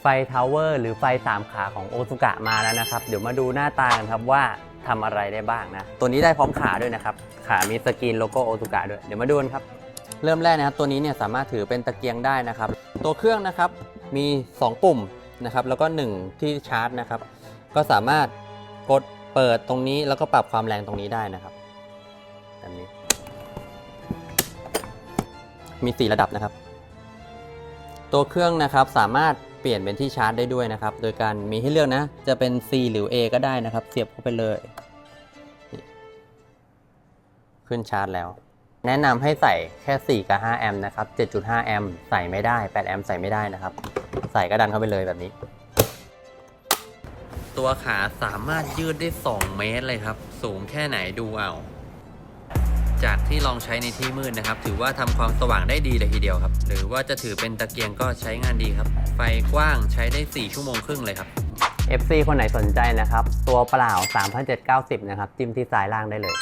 ไฟทาวเวอร์หรือไฟ3ขาของโอซุกะมาแล้วนะครับ เดี๋ยวมาดูหน้าตากันครับว่าทำอะไรได้บ้างนะ ตัวนี้ได้พร้อมขาด้วยนะครับ ขามีสกรีนโลโก้โอซุกะด้วย เดี๋ยวมาดูกันครับ เริ่มแรกนะครับตัวนี้เนี่ยสามารถถือเป็นตะเกียงได้นะครับ ตัวเครื่องนะครับมี 2 ปุ่มนะครับ แล้วก็ 1 ที่ชาร์จนะครับ ก็สามารถกดเปิดตรงนี้แล้วก็ปรับความแรงตรงนี้ได้นะครับแบบนี้ มี 4 ระดับนะครับ ตัวเครื่องนะครับสามารถ เปลี่ยนเป็นที่ชาร์จได้ด้วยนะครับ โดยการมีให้เลือกนะ จะเป็น C หรือ A ก็ได้นะครับ เสียบเข้าไปเลย ขึ้นชาร์จแล้ว แนะนำให้ใส่แค่ 4 กับ 5 แอมป์นะครับ 7.5 แอมป์ใส่ไม่ได้ 8 แอมป์ใส่ไม่ได้นะครับ ใส่ก็ดันเข้าไปเลยแบบนี้ ตัวขาสามารถยืดได้ 2 เมตรเลยครับ สูงแค่ไหนดูเอา จากที่ลองใช้ในที่มืดนะครับ ถือว่าทำความสว่างได้ดีเลยทีเดียวครับ หรือว่าจะถือเป็นตะเกียงก็ใช้งานดีครับ ไฟกว้างใช้ได้ 4 ชั่วโมงครึ่งเลยครับ FC คนไหนสนใจนะครับ ตัวเปล่า 3,790 นะครับ จิ้มที่สายล่างได้เลย